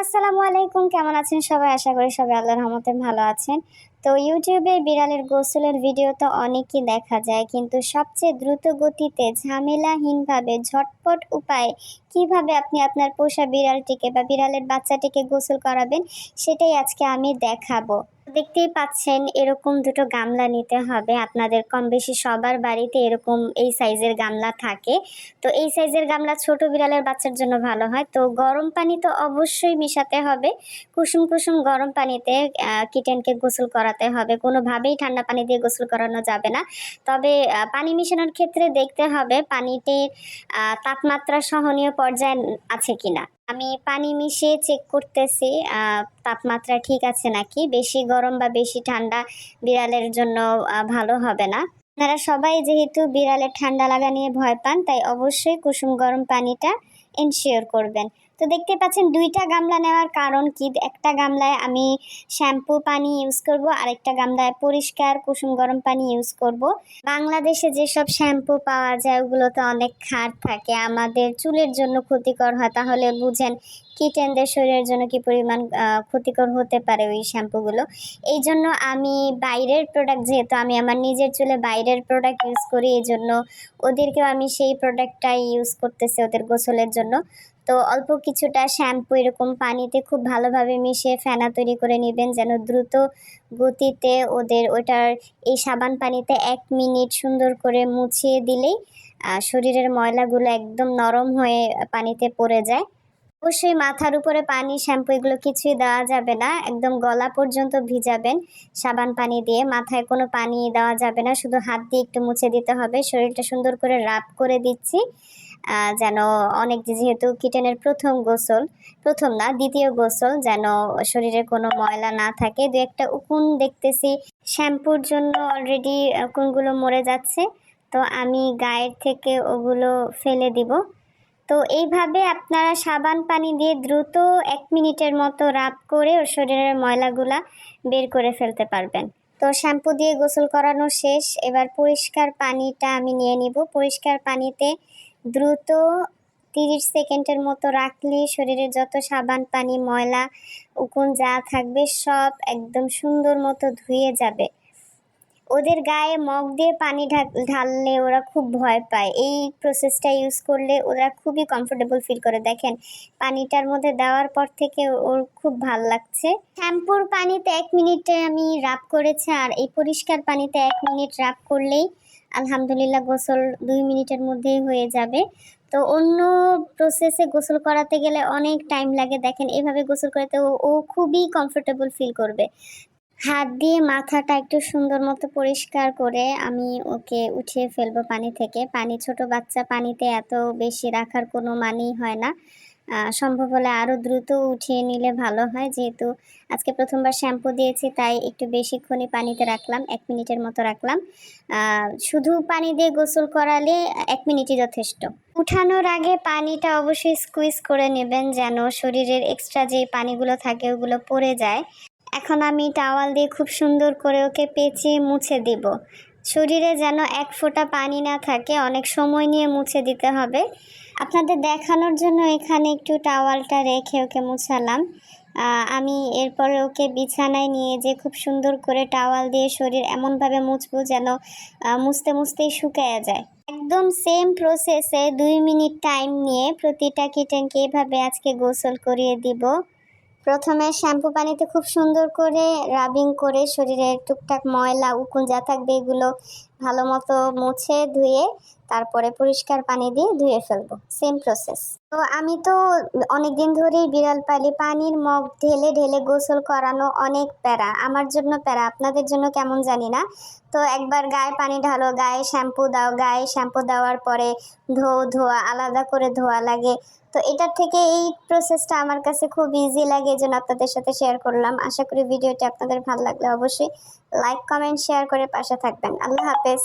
আসসালামু আলাইকুম। কেমন আছেন সবাই? আশা করি সবাই আল্লাহর রহমতে ভালো আছেন। তো ইউটিউবে বিড়ালের গোসলের ভিডিও তো অনেকই দেখা যায়, কিন্তু সবচেয়ে দ্রুত গতিতে ঝামেলাহীনভাবে ঝটপট উপায়ে কীভাবে আপনি আপনার পোষা বিড়ালটিকে বা বিড়ালের বাচ্চাটিকে গোসল করাবেন, সেটাই আজকে আমি দেখাবো। দেখতেই পাচ্ছেন এরকম দুটো গামলা নিতে হবে, আপনাদের কম বেশি সবার বাড়িতে এরকম এই সাইজের গামলা থাকে। তো এই সাইজের গামলা ছোট বিড়ালের বাচ্চার জন্য ভালো হয়। তো গরম পানি তো অবশ্যই মিশাতে হবে, কুসুম কুসুম গরম পানিতে কিটেনকে গোসল করাতে হবে। কোনোভাবেই ঠান্ডা পানি দিয়ে গোসল করানো যাবে না। তবে পানি মিশানোর ক্ষেত্রে দেখতে হবে পানিটির তাপমাত্রা সহনীয় পর্যায়ে আছে কিনা। আমি পানি মিশিয়ে চেক করতেছি তাপমাত্রা ঠিক আছে নাকি? বেশি গরম বা বেশি ঠান্ডা বিড়ালের জন্য ভালো হবে না। আপনারা সবাই যেহেতু বিড়ালের ঠান্ডা লাগা নিয়ে ভয় পান, তাই অবশ্যই কুসুম গরম পানিটা এনশিওর করবেন। তো দেখতে পাচ্ছেন দুইটা গামলা নেওয়ার কারণ কি? একটা গামলায় আমি শ্যাম্পু পানি ইউজ করব, আরেকটা গামলায় পরিষ্কার কুসুম গরম পানি ইউজ করব। বাংলাদেশে যেসব শ্যাম্পু পাওয়া যায়, ওগুলোতে অনেক খার থাকে। আমাদের চুলের জন্য ক্ষতিকর হয়। তাহলে বুঝেন কিটেনদের শরীরের জন্য কি পরিমাণ ক্ষতিকর হতে পারে ওই শ্যাম্পুগুলো এই জন্য আমি বাইরের প্রোডাক্ট যেহেতু আমি আমার নিজের চুলে বাইরের প্রোডাক্ট ইউজ করি, এই জন্য ওদেরকেও আমি সেই প্রোডাক্টটাই ইউজ করতেছি, ওদের গোসলের জন্য। তো অল্প কিছুটা শ্যাম্পু এরকম পানিতে খুব ভালোভাবে মিশিয়ে ফেনা তৈরি করে নেবেন যেন দ্রুত গতিতে ওদের ওটার এই সাবান পানিতে এক মিনিট সুন্দর করে মুছিয়ে দিলেই শরীরের ময়লাগুলো একদম নরম হয়ে পানিতে পড়ে যায়। অবশ্যই মাথার উপরে পানি, শ্যাম্পু এগুলো কিছুই দেওয়া যাবে না। একদম গলা পর্যন্ত ভিজাবেন সাবান পানি দিয়ে। মাথায় কোনো পানি দেওয়া যাবে না। শুধু হাত দিয়ে একটু মুছে দিতে হবে। শরীরটা সুন্দর করে রাব করে দিচ্ছি। যেন অনেক যেহেতু কিটেনের প্রথম গোসল, প্রথম না, দ্বিতীয় গোসল যেন শরীরে কোনো ময়লা না থাকে। দু একটা উকুন দেখতেছি, শ্যাম্পুর জন্য অলরেডি উকুনগুলো মরে যাচ্ছে। তো আমি গায়ের থেকে ওগুলো ফেলে দিব। তো এইভাবে আপনারা সাবান পানি দিয়ে দ্রুত এক মিনিটের মতো রাব করে ওর শরীরের ময়লাগুলা বের করে ফেলতে পারবেন। তো শ্যাম্পু দিয়ে গোসল করানো শেষ। এবার পরিষ্কার পানিটা আমি নিয়ে নিব। পরিষ্কার পানিতে দ্রুত তিরিশ সেকেন্ডের মতো রাখলে শরীরে যত সাবান, পানি, ময়লা, উকুন যা থাকবে সব একদম সুন্দর মতো ধুয়ে যাবে। ওদের গায়ে মগ দিয়ে পানি ঢাললে ওরা খুব ভয় পায়। এই প্রসেসটা ইউজ করলে ওরা খুবই কমফোর্টেবল ফিল করে। দেখেন, পানিটার মধ্যে দেওয়ার পর থেকে ওর খুব ভালো লাগছে। শ্যাম্পুর পানিতে এক মিনিটে আমি রাব করেছি আর এই পরিষ্কার পানিতে এক মিনিট রাব করলেই আলহামদুলিল্লাহ গোসল দুই মিনিটের মধ্যেই হয়ে যাবে। তো অন্য প্রসেসে গোসল করাতে গেলে অনেক টাইম লাগে। দেখেন, এভাবে গোসল করাতে ও খুবই কমফোর্টেবল ফিল করবে। হাত দিয়ে মাথাটা একটু সুন্দর মতো পরিষ্কার করে আমি ওকে উঠিয়ে ফেলব পানি থেকে। পানি, ছোট বাচ্চা পানিতে এত বেশি রাখার কোনো মানেই হয় না। সম্ভব হলে আরও দ্রুত উঠিয়ে নিলে ভালো হয়। যেহেতু আজকে প্রথমবার শ্যাম্পু দিয়েছি, তাই একটু বেশিক্ষণই পানিতে রাখলাম, এক মিনিটের মতো রাখলাম। শুধু পানি দিয়ে গোসল করালে এক মিনিটই যথেষ্ট। উঠানোর আগে পানিটা অবশ্যই স্কুইজ করে নেবেন যেন শরীরের এক্সট্রা যে পানিগুলো থাকে ওগুলো পড়ে যায়। এখন আমি টাওয়াল দিয়ে খুব সুন্দর করে ওকে পেঁচিয়ে মুছে দিব। শরীরে যেন এক ফোঁটা পানি না থাকে, অনেক সময় নিয়ে মুছে দিতে হবে। আপনাদের দেখানোর জন্য এখানে একটু টাওয়ালটা রেখে ওকে মুছালাম। আমি এরপরে ওকে বিছানায় নিয়ে যে খুব সুন্দর করে টাওয়াল দিয়ে শরীর এমনভাবে মুছবো যেন মুছতে মুছতেই শুকায়া যায়। একদম সেম প্রসেসে দুই মিনিট টাইম নিয়ে প্রতিটা কিটেনকে এভাবে আজকে গোসল করিয়ে দিব। প্রথমে শ্যাম্পু পানিতে খুব সুন্দর করে রাবিং করে শরীরের টুকটাক ময়লা, উকুন যা থাকবে এগুলো ভালো মতো মুছে ধুয়ে, তারপরে পরিষ্কার পানি দিয়ে ধুয়ে ফেলব। সেম প্রসেস তো আমি তো অনেক দিন ধরেই বিড়াল পালি, পানির মগ ঢেলে ঢেলে গোসল করানো অনেক প্যারা। আমার জন্য প্যারা, আপনাদের জন্য কেমন জানি না। তো একবার গায়ে পানি ঢালো, গায়ে শ্যাম্পু দাও, গায়ে শ্যাম্পু দেওয়ার পরে ধো, ধোয়া, আলাদা করে ধোয়া লাগে। তো এটার থেকে এই প্রসেসটা আমার কাছে খুব ইজি লাগে, এই জন্য আপনাদের সাথে শেয়ার করলাম। আশা করি ভিডিওটি আপনাদের ভালো লাগলে অবশ্যই লাইক কমেন্ট শেয়ার করে পাশে থাকবেন। আল্লাহ হাফেজ।